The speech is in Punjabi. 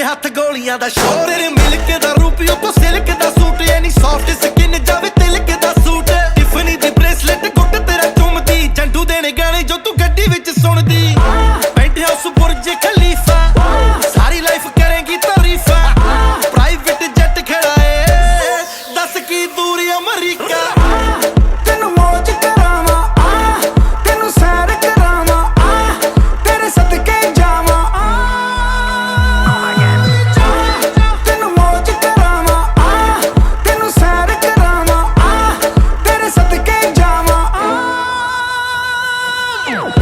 ਦੇ ਹੱਥ ਗੋਲੀਆਂ ਦਾ ਸ਼ੋਰ ਰੇ ਮਿਲਕ ਦਾ ਰੂਪ ਉੱਤੋਂ ਸਿਲਕ ਦਾ ਸੂਟ ਐਨੀ ਸੌਫਟ ਸਕਿਨ ਜਾਵੇ ਤਿਲਕ ਦਾ ਸੂਟ। ਟਿਫਨੀ ਦੀ ਬ੍ਰੇਸਲੈਟ ਗੁੱਟ ਤੇਰਾ ਚੁੰਮਦੀ, ਜੰਡੂ ਦੇਣੇ ਗਾਣੇ ਜੋ ਤੂੰ ਗੱਡੀ ਵਿੱਚ ਸੁਣਦੀ। ਪੈਂਟ ਹਾਊਸ ਬੁਰਜ, ਖਲੀਫਾ, ਸਾਰੀ ਲਾਈਫ ਕਰੇਗੀ ਤਾਰੀਫਾ। ਪ੍ਰਾਈਵੇਟ ਜੱਟ ਖੜਾਏ ਦੱਸ ਕੀ ਦੂਰੀ ਅਮਰੀਕਾ? Oh!